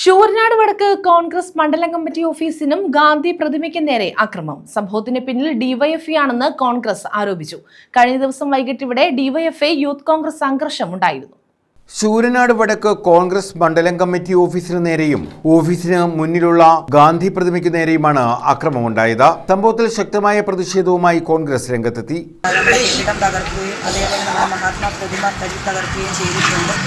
ശൂരനാട് വടക്ക് കോൺഗ്രസ് മണ്ഡലം കമ്മിറ്റി ഓഫീസിനും ഗാന്ധി പ്രതിമയ്ക്ക് നേരെ അക്രമം. സംഭവത്തിന് പിന്നിൽ ഡിവൈഎഫ്ഐ ആണെന്ന് കോൺഗ്രസ് ആരോപിച്ചു. കഴിഞ്ഞ ദിവസം വൈകിട്ട് ഇവിടെ ഡിവൈഎഫ്ഐ യൂത്ത് കോൺഗ്രസ് സംഘർഷം ഉണ്ടായിരുന്നു. ശൂരനാട് വടക്ക് കോൺഗ്രസ് മണ്ഡലം കമ്മിറ്റി ഓഫീസിന് നേരെയും ഓഫീസിന് മുന്നിലുള്ള ഗാന്ധി പ്രതിമയ്ക്ക് നേരെയുമാണ് അക്രമമുണ്ടായത്. സംഭവത്തിൽ ശക്തമായ പ്രതിഷേധവുമായി കോൺഗ്രസ് രംഗത്തെത്തി. തകർക്കുകയും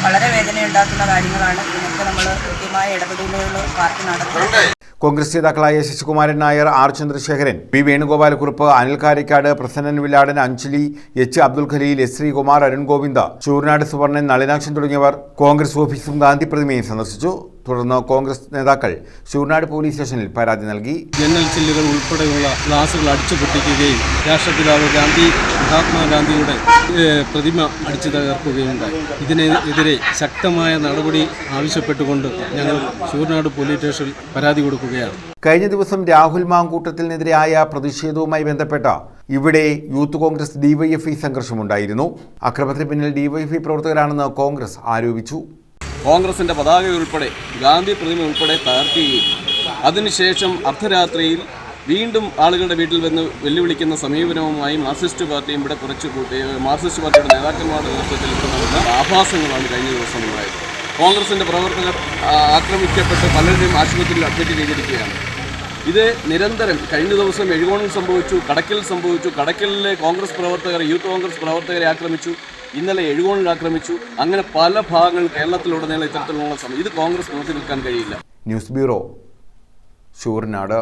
വളരെ വേദനയുണ്ടാക്കുന്ന കാര്യങ്ങളാണ് ഇതിനൊക്കെ നമ്മൾ കൃത്യമായ ഇടപെടലുകൾ പാർട്ടി നടത്തുന്നത്. കോൺഗ്രസ് നേതാക്കളായ Sasikumaran Nair R Chandrasekharan P Venugopalakurup Anil Karikkad Prasannan Villadan Anjali H Abdul Khaleel S Sreekumar Arun Govinda Choornad Suvarnan Nalinakshan തുടങ്ങിയവർ കോൺഗ്രസ് ഓഫീസും ഗാന്ധി പ്രതിമയും സന്ദർശിച്ചു. തുടർന്ന് കോൺഗ്രസ് നേതാക്കൾ ശൂർനാട് പോലീസ് സ്റ്റേഷനിൽ പരാതി നൽകി. ജനൽ ചില്ലുകൾ ഉൾപ്പെടെയുള്ള ഗ്ലാസുകൾ അടിച്ചു പൊട്ടിക്കുകയും രാഷ്ട്രപിതാവ് ഗാന്ധി മഹാത്മാഗാന്ധിയുടെ പ്രതിമ അടിച്ചു തകർക്കുകയുണ്ടായി. ഇതിനെതിരെ ശക്തമായ നടപടി ആവശ്യപ്പെട്ടുകൊണ്ട് ഞങ്ങൾ ശൂർനാട് പോലീസ് സ്റ്റേഷനിൽ പരാതി കൊടുക്കുകയാണ്. കഴിഞ്ഞ ദിവസം രാഹുൽ മാങ്കൂട്ടത്തിനെതിരായ പ്രതിഷേധവുമായി ബന്ധപ്പെട്ട ഇവിടെ യൂത്ത് കോൺഗ്രസ് ഡിവൈഎഫ്ഐ സംഘർഷമുണ്ടായിരുന്നു. അക്രമത്തിന് പിന്നിൽ ഡിവൈഎഫ്ഐ പ്രവർത്തകരാണെന്ന് കോൺഗ്രസ് ആരോപിച്ചു. കോൺഗ്രസിന്റെ പതാക ഉൾപ്പെടെ ഗാന്ധി പ്രതിമ ഉൾപ്പെടെ തകർക്കുകയും അതിനുശേഷം അർദ്ധരാത്രിയിൽ വീണ്ടും ആളുകളുടെ വീട്ടിൽ വന്ന് വെല്ലുവിളിക്കുന്ന സമീപനവുമായി മാർക്സിസ്റ്റ് പാർട്ടിയും ഇവിടെ കുറച്ച് കൂട്ടി മാർക്സിസ്റ്റ് പാർട്ടിയുടെ നേതാക്കന്മാരുടെ നേതൃത്വത്തിൽ ഇപ്പോൾ നടന്ന ആഭാസങ്ങളാണ് കഴിഞ്ഞ ദിവസം ഉണ്ടായത്. കോൺഗ്രസിന്റെ പ്രവർത്തകർ ആക്രമിക്കപ്പെട്ട് പലരുടെയും ആശുപത്രിയിൽ അഡ്മിറ്റ് ചെയ്തിരിക്കുകയാണ്. ഇത് നിരന്തരം കഴിഞ്ഞ ദിവസം എഴുകോണിൽ സംഭവിച്ചു കടക്കൽ സംഭവിച്ചു. കടക്കലിലെ കോൺഗ്രസ് പ്രവർത്തകർ യൂത്ത് കോൺഗ്രസ് പ്രവർത്തകരെ ആക്രമിച്ചു. ഇന്നലെ എഴുകോണിൽ ആക്രമിച്ചു. അങ്ങനെ പല ഭാഗങ്ങൾ കേരളത്തിലുടനീളം ഇത്തരത്തിലുള്ള സമയം ഇത് കോൺഗ്രസ് നോക്കി നിൽക്കാൻ കഴിയില്ല. News bureau Sooranad